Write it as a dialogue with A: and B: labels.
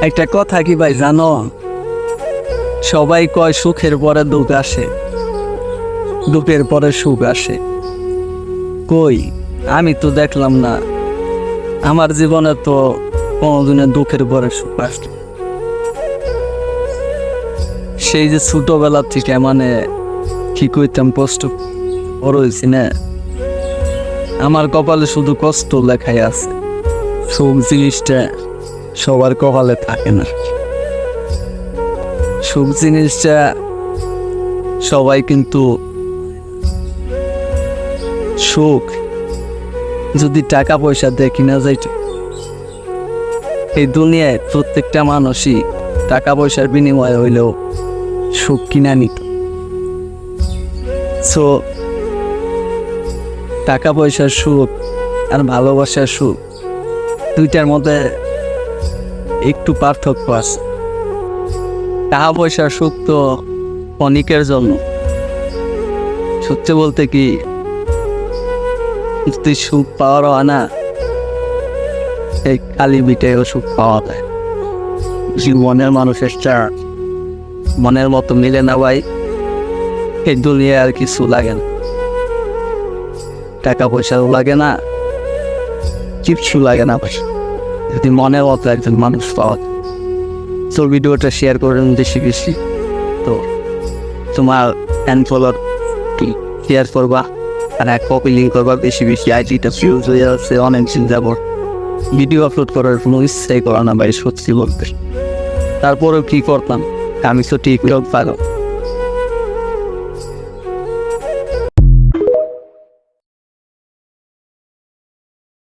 A: একটা কথা কি ভাই জানো? সবাই কয় সুখের পরে দুঃখ আসে দুঃখের পরে সুখ আসে। কই? আমি তো দেখলাম না। আমার জীবনে তো কোনোদিনে দুঃখের পরে সুখ আসলো সেই যে ছোটবেলা থেকে মানে কি কইতাম কষ্ট বড় হয়েছি না? আমার কপালে শুধু কষ্ট লেখাই আছে। সুখ জিনিসটা সবার কপালে থাকে না। সুখ জিনিসটা সবাই কিন্তু সুখ, যদি টাকা পয়সা দিয়ে কিনা যাইত। এই দুনিয়ায় প্রত্যেকটা মানুষই টাকা পয়সার বিনিময়ে হইলেও সুখ কিনা নিত। সো টাকা পয়সার সুখ আর ভালোবাসার সুখ দুইটার মধ্যে একটু পার্থক্য আছে। টাকা পয়সার সুখ তো অনেকের জন্য। সত্যি বলতে কি, যদি সুখ পাওয়ার হয় না এই কালী বিটেও সুখ পাওয়া যায়। জীবনের মানুষের চার মনের মতো মিলে না ভাই। এই দুনিয়ায় আর কিছু লাগে না। টাকা পয়সাও লাগে না, কিচ্ছু লাগে না ভাই। যদি মনের মতো একজন মানুষ পাওয়া তো ভিডিওটা শেয়ার করেন বেশি বেশি। তো তোমার হ্যান্ড ফলোয়ার শেয়ার করবা? আর এক কপি লিঙ্ক করবা বেশি বেশি। আইডিটা ফিউজ হয়ে যাচ্ছে, অনেক দিন যাব ভিডিও আপলোড করার কোনো ইচ্ছাই করা না ভাই, সত্যি বলতে। তারপরেও কী করতাম? আমি তো টিকটক পারো